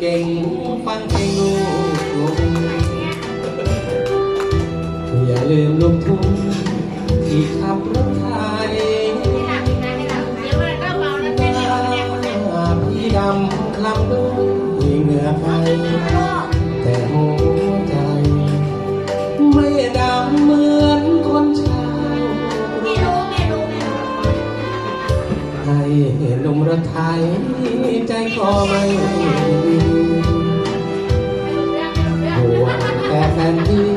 เก่งฟังเพลงลูกทุ่งอย่าลืมลูกทุ่งที่ขับรถไทยพี่ดำคลำด้วยเหงื่อไท ให้หนุ่มรถไทยใจก็ไม่ห่วงแต่แฟนที่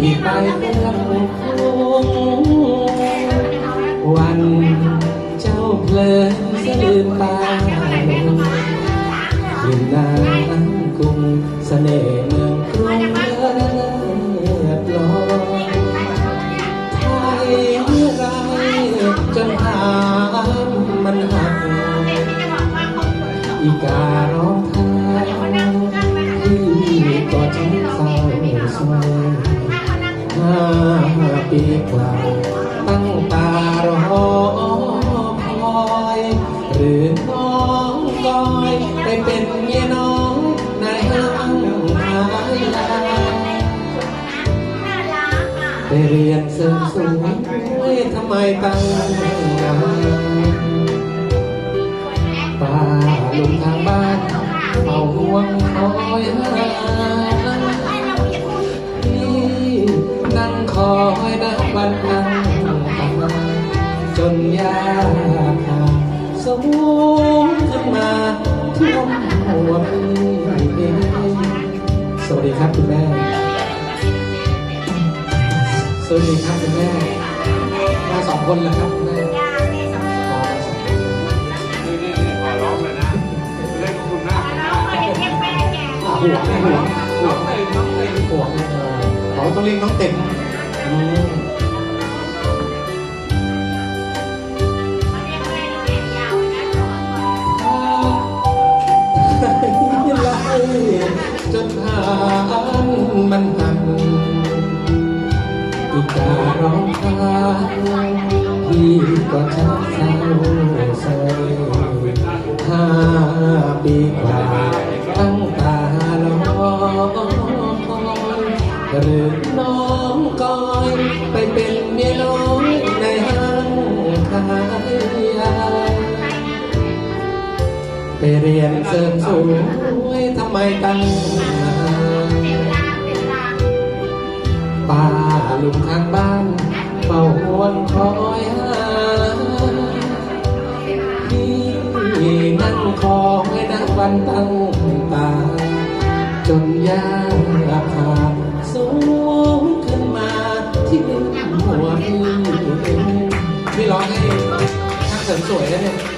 ที่ไปเพื่อนคุ้ง อีการ้องไทยที่ก็ใจเศร้าสมอยห้าปีกว่าตั้งตารอคอยหรือน้องก้อยไปเป็นเมียน้องในห้างขายยาไปเรียนเสริมสวยทำไมตั้งนาน ป้าลงทางบ้านเฝ้าห่วงคอยหาพี่นั่งคอยนับวันนั่งตาจนยาขาดสูงขึ้นมาท่วมหัวพี่สวัสดีครับคุณแม่ สวัสดีครับคุณแม่มาสองคนเลยครับคุณแม่ อะห่วงแม่ห่วงห่น้วองงเต็มน้องเต็มห่วงเออเขาต้องเรียกน้องเต็มอืมจนหางมันหักอีกตาร้องไห้พี่ก็ชักเศร้า ไปเป็นเมียน้อยในห้างขายยาไปเรียนเสริมสวยทำไมตั้งนาป้าลุงข้างบ้านเฝ้าหวงคอยหาพี่นั่งคอยนับวันตั้งตาจนยา พี่ร้องให้ช่างเสริมสวยได้ไหม